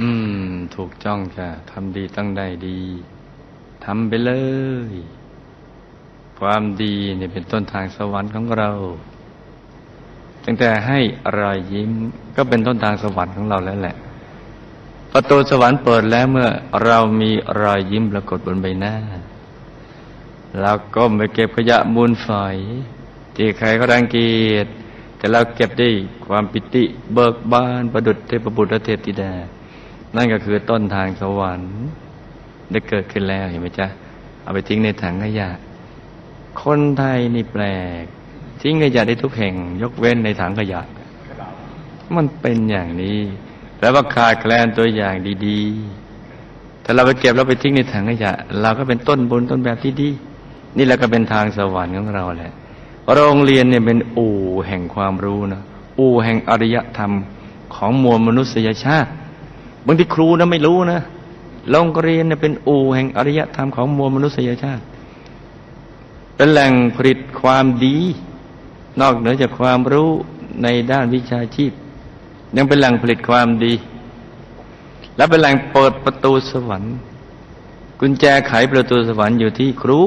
อืม ถูกจ้องจ้ะทำดีต้องได้ดีทำไปเลย ความดีเนี่ยเป็นต้นทางสวรรค์ของเรา ตั้งแต่ให้รอยยิ้มก็เป็นต้นทางสวรรค์ของเราแล้วแหละ ประตูสวรรค์เปิดแล้วเมื่อเรามีรอยยิ้มปรากฏบนใบหน้าเราก็ไปเก็บขยะมูลฝอยที่ใครก็รังเกียจแต่เราเก็บได้ความปิติเบิกบานประดุจเทพบุตรเทพธิดา นั่นก็คือต้นทางสวรรค์ได้เกิดขึ้นแล้วเห็นไหมจ๊ะ เอาไปทิ้งในถังขยะ คนไทยนี่แปลก ทิ้งขยะได้ทุกแห่ง ยกเว้นในถังขยะ มันเป็นอย่างนี้แปลว่าขาดแคลนตัวอย่างดีๆ ถ้าเราไปเก็บแล้วไปทิ้งในถังขยะ เราก็เป็นต้นบุญต้นแบบที่ดี นี่แหละก็เป็นทางสวรรค์ของเราแหละ โรงเรียนเนี่ยเป็นอู่แห่งความรู้นะ อู่แห่งอริยธรรมของมวลมนุษยชาติ บางทีครูนะไม่รู้นะโรงเรียนเนี่ยเป็นอู่แห่งอริยธรรมของมวลมนุษยชาติ เป็นแหล่งผลิตความดี นอกเหนือจากความรู้ในด้านวิชาชีพ ยังเป็นแหล่งผลิตความดี และเป็นแหล่งเปิดประตูสวรรค์ กุญแจไขประตูสวรรค์อยู่ที่ครู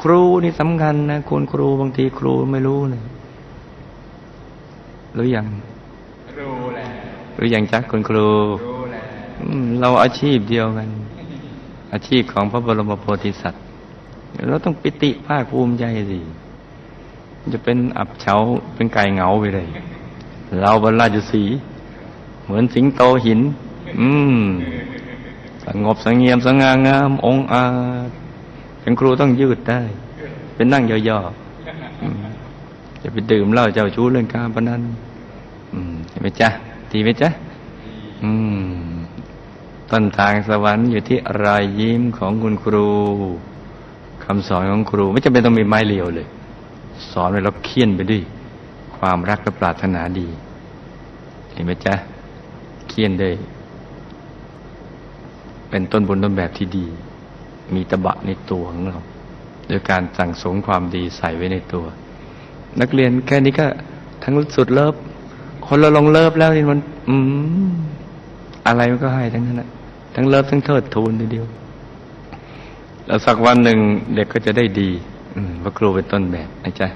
ครูนี่สำคัญนะคุณครูบางทีครูไม่รู้นะรู้ยังรู้ หละรู้ยังจักคุณครูเราอาชีพเดียวกัน อาชีพของพระบรมโพธิสัตว์เราต้องปิติภาคภูมิใจสิจะเป็นอับเฉาเป็นไก่เหงาไปเลย เราบรรราชสีเหมือนสิงโตหิน อืมสงบสงเงียมสง่างาม องอาจเป็นครูต้องยืดได้ เป็นนั่งย่อๆจะไปดื่มเหล้าเจ้าชู้เรื่องการพนันอืมเห็นไหมจ๊ะ ดีไหมจ๊ะ อืม ต้นทางสวรรค์อยู่ที่รอยยิ้มของคุณครูคำสอนของครู ไม่จำเป็นต้องมีไม้เรียวเลย สอนไปแล้วเคี่ยนไปด้วย ความรักและปรารถนาดี เห็นไหมจ๊ะ เคี่ยนได้ เป็นต้นบุญต้นแบบที่ดี มีตบะในตัวของเราโดยการสั่งสมความดีใส่ไว้ในตัว นักเรียนแค่นี้ก็ทั้งสุดเลิฟ คนเราลงเลิฟแล้วนี่มัน อืมอะไรมันก็ให้ทั้งนั้นนะทั้งเลิฟทั้งเทิดทูนทีเดียว แล้วสักวันหนึ่งเด็กก็จะได้ดีอืมเพราะครูเป็นต้นแบบนะจ๊ะ